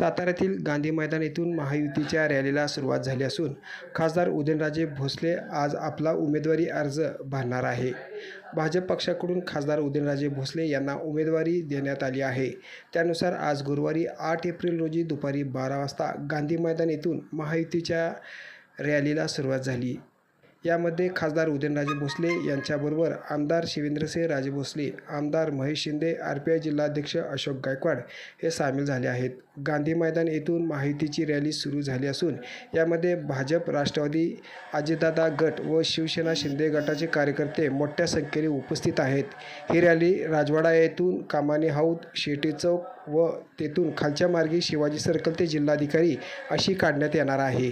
साताऱ्यातील गांधी मैदान येथून महायुतीच्या रॅलीला सुरुवात झाली असून खासदार उदयनराजे भोसले आज आपला उमेदवारी अर्ज भरणार आहे. भाजप पक्षाकडून खासदार उदयनराजे भोसले यांना उमेदवारी देण्यात आली आहे. त्यानुसार आज गुरुवारी आठ एप्रिल रोजी दुपारी बारा वाजता गांधी मैदान येथून महायुतीच्या रॅलीला सुरुवात झाली. यामध्ये खासदार उदयनराजे भोसले यांच्याबरोबर आमदार शिवेंद्रसिंह राजे भोसले आमदार Mahesh Shinde R P I जिल्हाध्यक्ष अशोक गायकवाड हे सामील झाले आहेत. गांधी मैदान येथून माहितीची रॅली सुरू झाली असून यामध्ये भाजप राष्ट्रवादी अजितदादा गट व शिवसेना शिंदे गटाचे कार्यकर्ते मोठ्या संख्येने उपस्थित आहेत. ही रॅली राजवाडा येथून कामानी हाऊद शेटी चौक व तेथून खालच्या मार्गे शिवाजी सर्कल ते जिल्हाधिकारी अशी काढण्यात येणार आहे.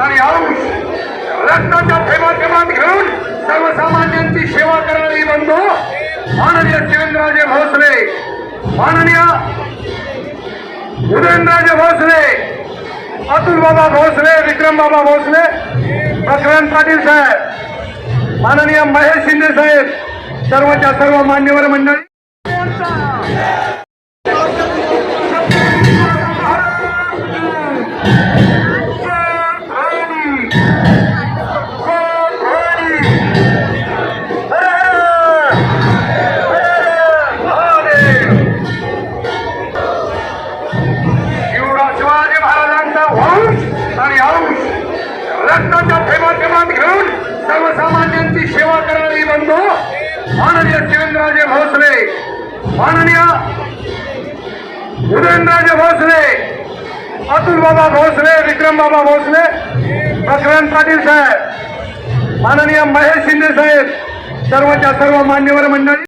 आणि अंश रत्नाच्या थेंबा घेऊन सर्वसामान्यांची सेवा करणारी बंधू माननीय शिवेंद्रराजे भोसले माननीय उदयनराजे भोसले अतुल बाबा भोसले विक्रम बाबा भोसले प्रकरण पाटील साहेब माननीय महेश शिंदे साहेब सर्वच्या सर्व मान्यवर मंडळी. माननीय उदयनराजे भोसले अतुल बाबा भोसले विक्रम बाबा भोसले प्रकरण पाटील साहेब माननीय महेश शिंदे साहेब सर्वच्या सर्व मान्यवर मंडळी.